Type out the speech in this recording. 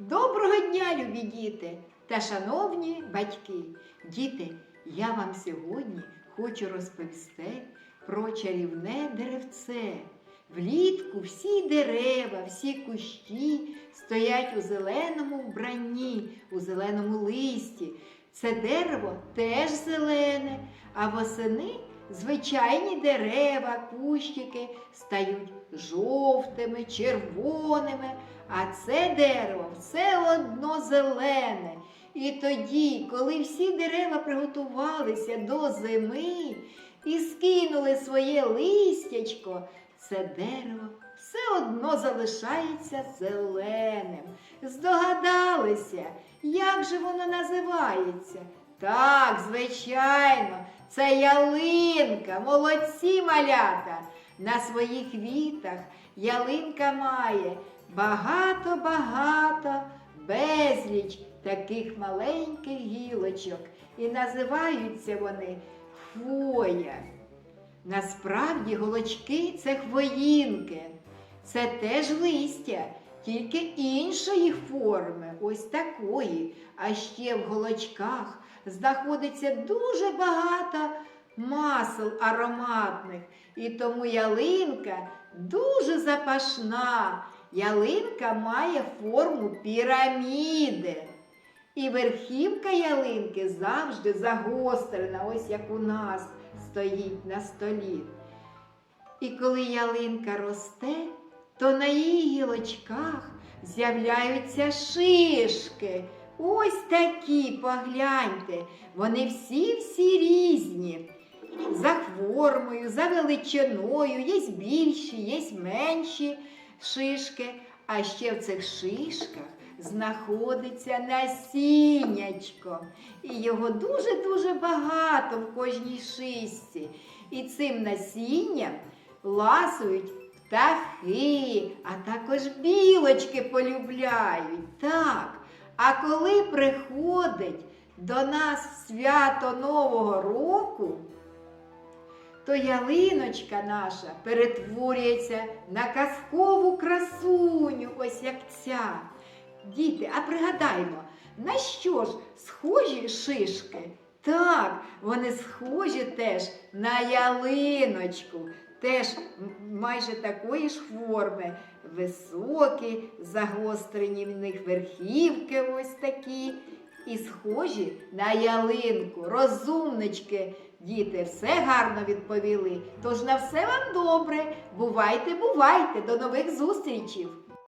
Доброго дня, любі діти та шановні батьки. Діти, я вам сьогодні хочу розповісти про чарівне деревце. Влітку всі дерева, всі кущі стоять у зеленому вбранні, у зеленому листі. Це дерево теж зелене, а восени звичайні дерева, кущики стають жовтими, червоними, а це дерево все одно зелене. І тоді, коли всі дерева приготувалися до зими і скинули своє листячко, це дерево все одно залишається зеленим. Здогадалися, як же воно називається? Так, звичайно, це ялинка, молодці малята. На своїх вітах ялинка має багато-багато безліч таких маленьких гілочок. І називаються вони хвоя. Насправді голочки це хвоїнки. Це теж листя, тільки іншої форми, ось такої. А ще в голочках знаходиться дуже багато масел ароматних. І тому ялинка дуже запашна. Ялинка має форму піраміди. І верхівка ялинки завжди загострена, ось як у нас стоїть на столі. І коли ялинка росте, то на її гілочках з'являються шишки. Ось такі, погляньте, вони всі-всі різні. За формою, за величиною, є більші, є менші шишки. А ще в цих шишках знаходиться насіннячко. І його дуже-дуже багато в кожній шишці. І цим насінням ласують птахи, а також білочки полюбляють. Так. А коли приходить до нас свято Нового року, то ялиночка наша перетворюється на казкову красуню, ось як ця. Діти, а пригадаймо, на що ж схожі шишки? Так, вони схожі теж на ялиночку, теж майже такої ж форми. Високі, загострені в них верхівки ось такі. І схожі на ялинку, розумнички. Діти все гарно відповіли. Тож на все вам добре. Бувайте, бувайте, до нових зустрічей!